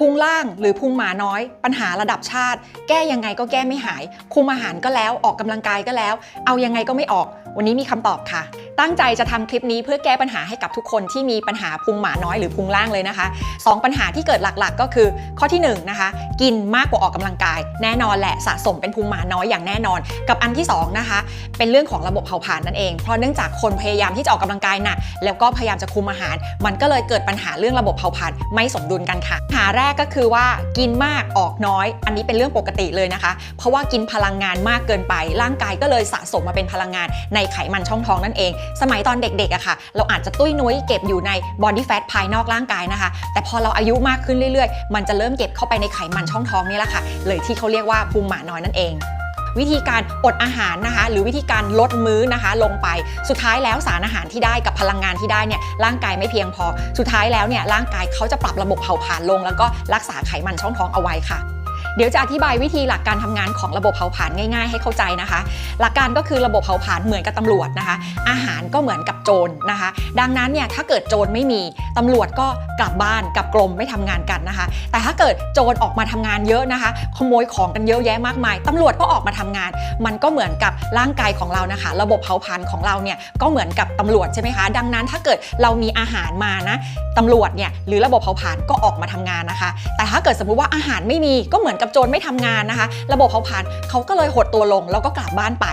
พุงล่างหรือพุงหมาน้อย ปัญหาระดับชาติ แก้ยังไงก็แก้ไม่หาย คุมอาหารก็แล้วออกกำลังกายก็แล้ว เอายังไงก็ไม่ออก วันนี้มีคำตอบค่ะ ตั้งใจจะทำคลิปนี้เพื่อแก้ปัญหาให้กับทุกคนที่มีปัญหาพุงหมาน้อยหรือพุงล่างเลยนะคะสองปัญหาที่เกิดหลักๆ ก็คือข้อที่หนึ่งนะคะ กินมากกว่าออกกำลังกาย แน่นอนแหละสะสมเป็นพุงหมาน้อยอย่างแน่นอน กับอันที่สองนะคะเป็นเรื่องของระบบเผาผลาญนั่นเองเพราะเนื่องจากคนพยายามที่จะออกกำลังกายหนักแล้วก็พยายามจะคุมอาหาร มันก็เลยเกิดปัญหาเรื่องระบบเผาผลาญไม่สมดุลกันค่ะปัญหาแรกก็คือว่ากินมากออกน้อย อันนี้เป็นเรื่องปกติเลยนะคะ เพราะว่ากินพลังงานมากเกินไปร่างกายก็เลยสะสมมาเป็นพลังงานในไขมันช่องท้องนั่นเองสมัยตอนเด็กๆอะค่ะ เราอาจจะตุ้ยนุ้ยเก็บอยู่ในบอดี้แฟทภายนอกร่างกายนะคะ แต่พอเราอายุมากขึ้นเรื่อยๆ มันจะเริ่มเก็บเข้าไปในไขมันช่องท้องนี่แหละค่ะ เลยที่เขาเรียกว่าพุงหมาน้อยนั่นเองวิธีการอดอาหารนะคะ หรือวิธีการลดมื้อนะคะ ลงไปสุดท้ายแล้วสารอาหารที่ได้กับพลังงานที่ได้เนี่ยร่างกายไม่เพียงพอ สุดท้ายแล้วเนี่ยร่างกายเขาจะปรับระบบเผาผลาญลง แล้วก็รักษาไขมันช่องท้องเอาไว้ค่ะ เดี๋ยวจะอธิบายวิธีหลักการทำงานของระบบเผาผลาญง่ายๆ ให้เข้าใจนะคะ หลักการก็คือระบบเผาผลาญเหมือนกับตำรวจนะคะ อาหารก็เหมือนกับโจรนะคะ ดังนั้นเนี่ยถ้าเกิดโจรไม่มีตำรวจก็กลับบ้านกลับกรมไม่ทำงานกันนะคะ แต่ถ้าเกิดโจรออกมาทำงานเยอะนะคะ ขโมยของกันเยอะแยะมากมายตำรวจก็ออกมาทำงาน มันก็เหมือนกับร่างกายของเรานะคะ ระบบเผาผลาญของเราเนี่ยก็เหมือนกับตำรวจใช่ไหมคะ ดังนั้นถ้าเกิดเรามีอาหารมานะตำรวจเนี่ยหรือระบบเผาผลาญก็ออกมาทำงานนะคะ แต่ถ้าเกิดสมมุติว่าอาหารไม่มีก็เหมือนกับโจรไม่ทำงานนะคะ ระบบเผาผลาญเขาก็เลยหดตัวลงแล้วก็กลับบ้านไป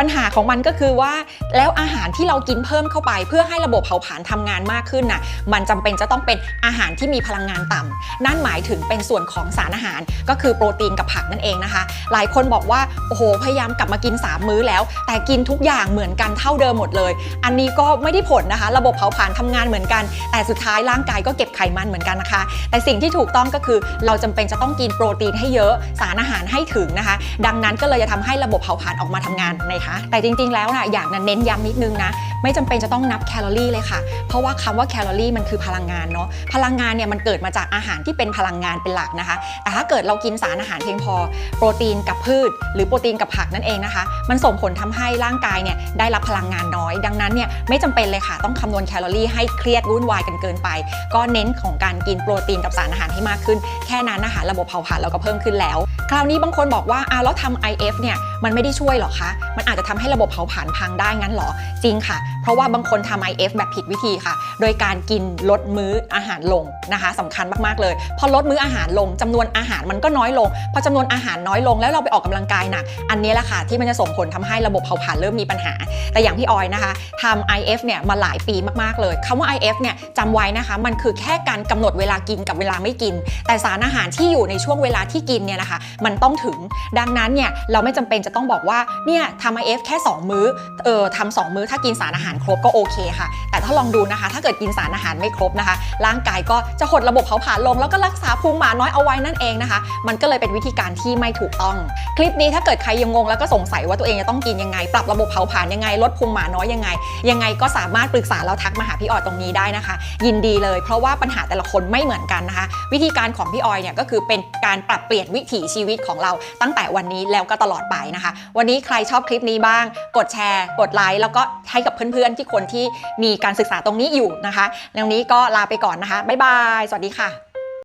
ปัญหาของมันก็คือว่าแล้วอาหารที่เรากินเพิ่มเข้าไป เพื่อให้ระบบเผาผลาญทำงานมากขึ้นน่ะมันจำเป็นจะต้องเป็นอาหารที่มีพลังงานต่ำนั่นหมายถึงเป็นส่วนของสารอาหาร ก็คือโปรตีนกับผักนั่นเองนะคะ หลายคนบอกว่าโอ้โหพยายามกลับมากิน 3 มื้อแล้ว แต่กินทุกอย่างเหมือนกันเท่าเดิมหมดเลย อันนี้ก็ไม่ได้ผลนะคะ ระบบเผาผลาญทำงานเหมือนกัน แต่สุดท้ายร่างกายก็เก็บไขมันเหมือนกันนะคะ แต่สิ่งที่ถูกต้องก็คือเราจำเป็นจะต้องกินโปรตีนให้เยอะสารอาหารให้ถึงนะคะ ดังนั้นก็เลยจะทำให้ระบบเผาผลาญออกมาทำงานในคะแต่จริงๆ แล้วนะอยากนะเน้นย้ำนิดนึงนะ ไม่จำเป็นจะต้องนับแคลอรี่เลยค่ะ เพราะว่าคำว่าแคลอรี่มันคือพลังงานเนาะ พลังงานเนี่ยมันเกิดมาจากอาหารที่เป็นพลังงานเป็นหลักนะคะ แต่ถ้าเกิดเรากินสารอาหารเพียงพอ โปรตีนกับพืช หรือโปรตีนกับผักนั่นเองนะคะ มันส่งผลทำให้ร่างกายเนี่ยได้รับพลังงานน้อย ดังนั้นเนี่ยไม่จำเป็นเลยค่ะ ต้องคำนวณแคลอรี่ให้เครียดวุ่นวายกันเกินไป ก็เน้นของการกินโปรตีนกับสารอาหารให้มากขึ้น แค่นั้นนะคะระบบเผาผลาญเราก็เพิ่มขึ้นแล้ว คราวนี้บางคนบอกว่าอ้าวแล้วทำ IF เนี่ยมันไม่ได้ช่วยหรอคะ มันอาจจะทำให้ระบบเผาผลาญพังได้งั้นเหรอ จริงค่ะ เพราะว่าบางคนทำ IF แบบผิดวิธีค่ะ โดยการกินลดมื้ออาหารลงนะคะสำคัญมากๆเลย พอลดมื้ออาหารลงจำนวนอาหารมันก็น้อยลง พอจำนวนอาหารน้อยลงแล้วเราไปออกกำลังกายหนัก อันนี้แหละค่ะที่มันจะส่งผลทำให้ระบบเผาผลาญเริ่มมีปัญหา แต่อย่างพี่ออยนะคะทำ IF เนี่ยมาหลายปีมากๆเลยคำว่า IF เนี่ยจำไว้นะคะมันคือแค่การกำหนดเวลากินกับเวลาไม่กิน แต่สารอาหารที่อยู่ในช่วงเวลาที่กินเนี่ยนะคะมันต้องถึง ดังนั้นเนี่ยเราไม่จำเป็นจะต้องบอกว่าเนี่ยทำ IF แค่ 2 มื้อเออทำสองมื้อถ้ากินสารอาหารครบก็โอเคค่ะ แต่ถ้าลองดูนะคะ ถ้าเกิดกินสารอาหารไม่ครบนะคะ ร่างกายก็จะหดระบบเผาผลาญลง แล้วก็รักษาพุงหมาน้อยเอาไว้นั่นเองนะคะ มันก็เลยเป็นวิธีการที่ไม่ถูกต้อง คลิปนี้ถ้าเกิดใครยังงงแล้วก็สงสัยว่าตัวเองจะต้องกินยังไง ปรับระบบเผาผลาญยังไงลดพุงหมาน้อยยังไง ยังไงก็สามารถปรึกษาเราทักมาหาพี่ออยตรงนี้ได้นะคะ ยินดีเลย เพราะว่าปัญหาแต่ละคนไม่เหมือนกันนะคะ วิธีการของพี่ออยเนี่ยก็คือเป็นการปรับเปลี่ยนวิถีชีวิตของเราตั้งแต่วันนี้แล้วก็ตลอดไปนะคะ วันนี้ใครชอบคลิปนี้บ้าง กดแชร์ กดไลค์แล้วก็ให้กับเพื่อนๆที่คนที่มีการศึกษาตรงนี้อยู่นะคะแล้วนี้ก็ลาไปก่อนนะคะบ๊ายบาย สวัสดีค่ะ